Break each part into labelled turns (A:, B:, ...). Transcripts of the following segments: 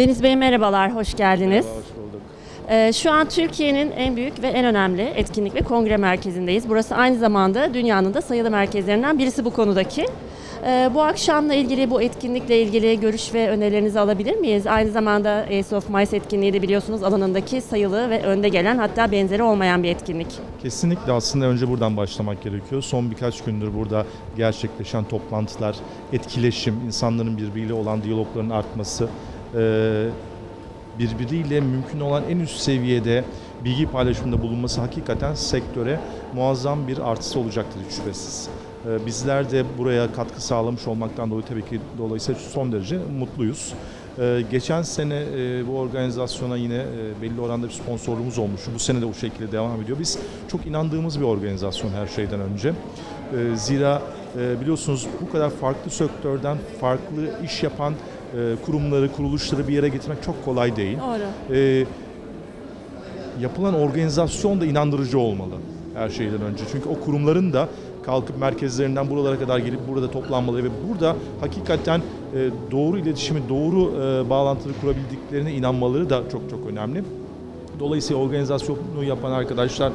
A: Deniz Bey merhabalar, hoş geldiniz.
B: Merhaba, hoş bulduk.
A: Ee, şu an Türkiye'nin en büyük ve en önemli etkinlik ve kongre merkezindeyiz. Burası aynı zamanda dünyanın da sayılı merkezlerinden birisi bu konudaki. Ee, bu akşamla ilgili, bu etkinlikle ilgili görüş ve önerilerinizi alabilir miyiz? Aynı zamanda Ace of Mice etkinliği de biliyorsunuz alanındaki sayılı ve önde gelen hatta benzeri olmayan bir etkinlik.
B: Kesinlikle aslında önce buradan başlamak gerekiyor. Son birkaç gündür burada gerçekleşen toplantılar, etkileşim, insanların birbiriyle olan diyalogların artması, birbiriyle mümkün olan en üst seviyede bilgi paylaşımında bulunması hakikaten sektöre muazzam bir artısı olacaktır şüphesiz. Eee, Bizler de buraya katkı sağlamış olmaktan dolayı tabii ki dolayısıyla son derece mutluyuz. Eee, Geçen sene eee, bu organizasyona yine eee, belli oranda bir sponsorluğumuz olmuştu. Bu sene de bu şekilde devam ediyor. Biz çok inandığımız bir organizasyon her şeyden önce. Zira eee, biliyorsunuz bu kadar farklı sektörden farklı iş yapan eee, kurumları, kuruluşları bir yere getirmek çok kolay değil.
A: Doğru.
B: Ee, yapılan organizasyon da inandırıcı olmalı her şeyden önce. Çünkü o kurumların da kalkıp merkezlerinden buralara kadar gelip burada toplanmaları ve burada hakikaten e, doğru iletişimi, doğru e, bağlantıları kurabildiklerine inanmaları da çok çok önemli. Dolayısıyla organizasyonu yapan arkadaşlar e,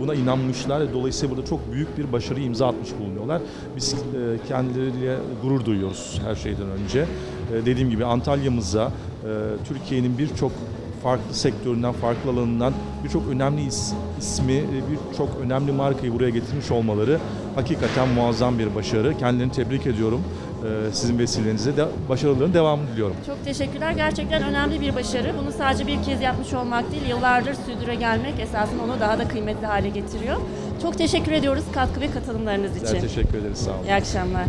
B: buna inanmışlar. Dolayısıyla burada çok büyük bir başarı imza atmış bulunuyorlar. Biz e, kendileriyle gurur duyuyoruz her şeyden önce. E, Dediğim gibi Antalya'mıza e, Türkiye'nin birçok farklı sektöründen, farklı alanından birçok önemli is- ismi, e, birçok önemli markayı buraya getirmiş olmaları hakikaten muazzam bir başarı. Kendilerini tebrik ediyorum. E, Sizin vesilenizle de başarıların devamını diliyorum.
A: Çok teşekkürler. Gerçekten önemli bir başarı. Bunu sadece bir kez yapmış olmak değil, yıllardır sürdüre gelmek esasında onu daha da kıymetli hale getiriyor. Çok teşekkür ediyoruz katkı ve katılımlarınız için.
B: teşekkür ederiz. Sağ olun.
A: İyi akşamlar.